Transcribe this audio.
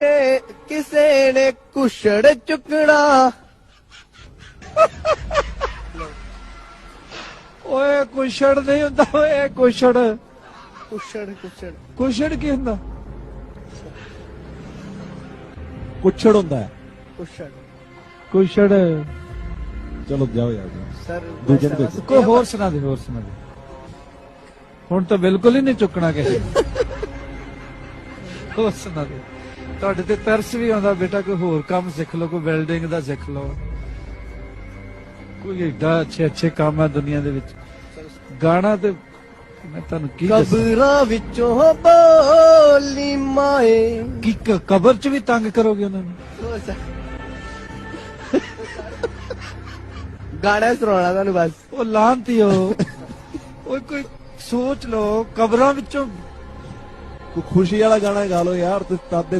ਤੇ ਕਿਸੇ ਨੇ ਕੁਛੜ ਚੁੱਕਣਾ। ਓਏ ਕੁਛੜ ਨਹੀਂ ਹੁੰਦਾ ਓਏ ਕੁਛੜ ਕੁਛੜ ਕੁਛੜ ਕੁਛੜ ਕੀ ਹੁੰਦਾ? ਕੁੱਛੜ ਹੁੰਦਾ ਹੈ। ਕੁਛੜ ਕੁਛੜ ਚਲੋ ਜਾਓ ਯਾਰ। ਸਰ ਦੂਜੇ ਨੂੰ ਦੇਖੋ। ਕੋਈ ਹੋਰ ਸੁਣਾ ਦੇ ਹੋਰ ਸੁਣਾ ਦੇ। ਹੁਣ ਤਾਂ ਬਿਲਕੁਲ ਹੀ ਨਹੀਂ ਚੁੱਕਣਾ ਕਿਸੇ। ਹੋਰ ਸੁਣਾ ਦੇ। ਤੁਹਾਡੇ ਤੇ ਤਰਸ ਵੀ ਆਉਂਦਾ ਬੇਟਾ ਕੋਈ ਹੋਰ ਕੰਮ ਸਿੱਖ ਲਓ ਕੋਈ ਵੈਲਡਿੰਗ ਦਾ ਸਿੱਖ ਲਓ। ਕੋਈ ਏਡਾ ਅੱਛੇ ਅੱਛੇ ਕੰਮ ਆ ਦੁਨੀਆ ਦੇ ਵਿੱਚ। ਗਾਣਾ ਤੇ ਮੈਂ ਤੁਹਾਨੂੰ ਕੀ ਦੱਸਾਂ? ਕਬਰਾਂ ਵਿੱਚੋਂ ਬੋਲੀ ਮਾਏ। ਕੀ ਕ- ਕਬਰ ਚ ਵੀ ਤੰਗ ਕਰੋਗੇ ਉਹਨਾਂ ਨੂੰ? ਉਹ ਗਾਣਾ ਸੁਣਾਉਣਾ ਤੁਹਾਨੂੰ ਬਸ। ਉਹ ਲਾਂਤੀਓ ਓਏ ਕੋਈ ਸੋਚ ਲਓ ਕਬਰਾਂ ਵਿੱਚੋਂ ਕੋਈ ਖੁਸ਼ੀ ਵਾਲਾ ਗਾਣਾ ਗਾ ਲਓ ਯਾਰ ਤੇ ਤਦ ਦੇ